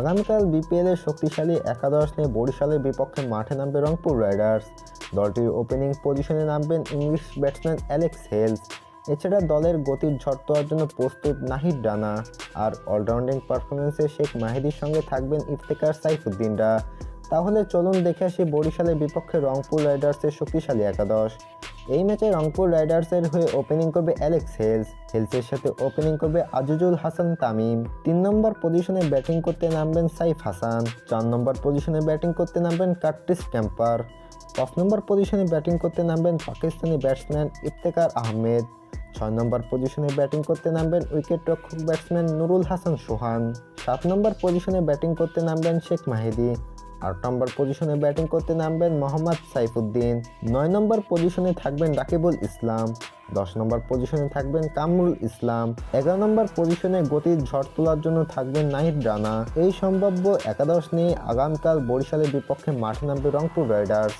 আগামীকাল বিপিএলের শক্তিশালী একাদশ নিয়ে বরিশালের বিপক্ষে মাঠে নামবে রংপুর রাইডার্স। দলটির ওপেনিং পজিশনে নামবেন ইংলিশ ব্যাটসম্যান অ্যালেক্স হেলস এছাড়া দলের গতির ঝড় তোলার জন্য প্রস্তুত নাহিদ ডানা আর অলরাউন্ডিং পারফরমেন্সে শেখ মাহিদির সঙ্গে থাকবেন ইফতেকার সাইফুদ্দিনরা তাহলে চলুন দেখে আসি বরিশালের বিপক্ষে রংপুর রাইডার্সের শক্তিশালী একাদশ। এই ম্যাচে রংপুর রাইডার্সের হয়ে ওপেনিং করবে অ্যালেক্স হেলস হেলসের সাথে ওপেনিং করবে আজিজুল হাসান তামিম। তিন নম্বর পজিশনে ব্যাটিং করতে নামবেন সাইফ হাসান। চার নম্বর পজিশনে ব্যাটিং করতে নামবেন কার্টিস ক্যাম্পার। পাঁচ নম্বর পজিশনে ব্যাটিং করতে নামবেন পাকিস্তানি ব্যাটসম্যান ইফতেকার আহমেদ। ছয় নম্বর পজিশনে ব্যাটিং করতে নামবেন উইকেট রক্ষক ব্যাটসম্যান নুরুল হাসান সোহান। সাত নম্বর পজিশনে ব্যাটিং করতে নামবেন শেখ মাহিদি। আট নম্বর পজিশনে ব্যাটিং করতে নামবেন মোহাম্মদ সাইফুদ্দিন। নয় নম্বর পজিশনে থাকবেন রাকিবুল ইসলাম। দশ নম্বর পজিশনে থাকবেন কামরুল ইসলাম। এগারো নম্বর পজিশনে গতির ঝড় তোলার জন্য থাকবেন নাহিদ রানা। এই সম্ভাব্য একাদশ নিয়ে আগামীকাল বরিশালের বিপক্ষে মাঠে নামবে রংপুর রাইডার্স।